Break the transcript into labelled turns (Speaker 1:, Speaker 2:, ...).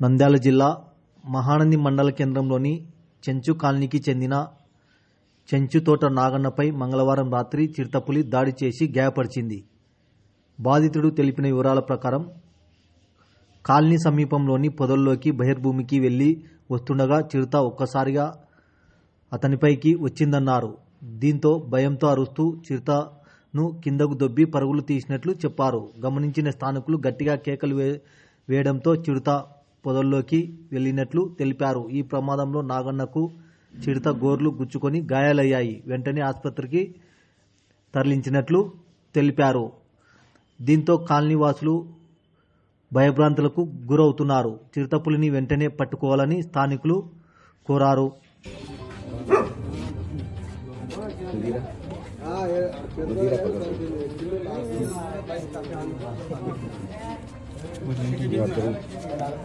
Speaker 1: నంద్యాల జిల్లా మహానంది మండల కేంద్రంలోని చెంచు కాలనీకి చెందిన చెంచు తోట నాగన్నపై మంగళవారం రాత్రి చిరుతపులి దాడి చేసి గాయపరిచింది. బాధితుడు తెలిపిన వివరాల ప్రకారం కాలనీ సమీపంలోని పొదల్లోకి బహిర్భూమికి వెళ్ళి వస్తుండగా చిరుత ఒక్కసారిగా అతనిపైకి వచ్చిందన్నారు. దీంతో భయంతో అరుస్తూ చిరుతను కిందకు దొబ్బి పరుగులు తీసినట్లు చెప్పారు. గమనించిన స్థానికులు గట్టిగా కేకలు వే వేయడంతో చిరుత పొదల్లోకి వెళ్ళినట్లు తెలిపారు. ఈ ప్రమాదంలో నాగన్నకు చిడత గోర్లు గుచ్చుకొని గాయాలయ్యాయి. వెంటనే ఆసుపత్రికి తరలించినట్లు తెలిపారు. దీంతో కాలనీవాసులు భయభ్రాంతులకు గురవుతున్నారు. చిరుతపులిని వెంటనే పట్టుకోవాలని స్థానికులు కోరారు.